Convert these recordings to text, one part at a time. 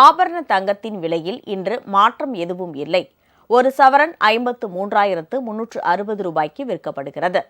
ஆபரண தங்கத்தின் விலையில் இன்று மாற்றம் எதுவும் இல்லை. ஒரு சவரன் ஐம்பத்து மூன்றாயிரத்து முன்னூற்று அறுபது ரூபாய்க்கு விற்கப்படுகிறது.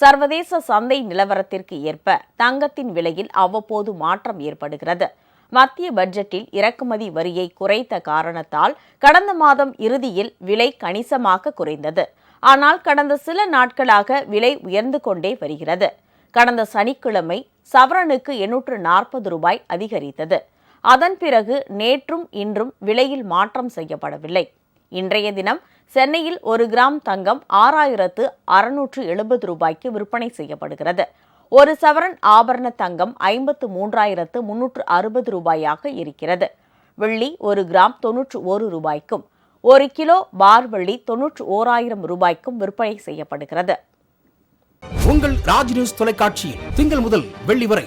சர்வதேச சந்தை நிலவரத்திற்கு ஏற்ப தங்கத்தின் விலையில் அவ்வப்போது மாற்றம் ஏற்படுகிறது. மத்திய பட்ஜெட்டில் இறக்குமதி வரியை குறைத்த காரணத்தால் கடந்த மாதம் இறுதியில் விலை கணிசமாக குறைந்தது. ஆனால் கடந்த சில நாட்களாக விலை உயர்ந்து கொண்டே வருகிறது. கடந்த சனிக்கிழமை சவரனுக்கு எண்ணூற்று நாற்பது ரூபாய் அதிகரித்தது. அதன் பிறகு நேற்றும் இன்றும் விலையில் மாற்றம் செய்யப்படவில்லை. இன்றைய தினம் சென்னையில் ஒரு கிராம் தங்கம் ஆறாயிரத்து அறுநூற்று எழுபது ரூபாய்க்கு விற்பனை செய்யப்படுகிறது. ஒரு சவரன் ஆபரண தங்கம் ஐம்பத்து மூன்றாயிரத்து முன்னூற்று அறுபது ரூபாயாக இருக்கிறது. வெள்ளி ஒரு கிராம் தொன்னூற்று ஒரு ரூபாய்க்கும் ஒரு கிலோ பார் வெள்ளி தொன்னூற்று ஓராயிரம் ரூபாய்க்கும் விற்பனை செய்யப்படுகிறது. உங்கள் ராஜ் நியூஸ் தொலைக்காட்சியில் திங்கள் முதல் வெள்ளி வரை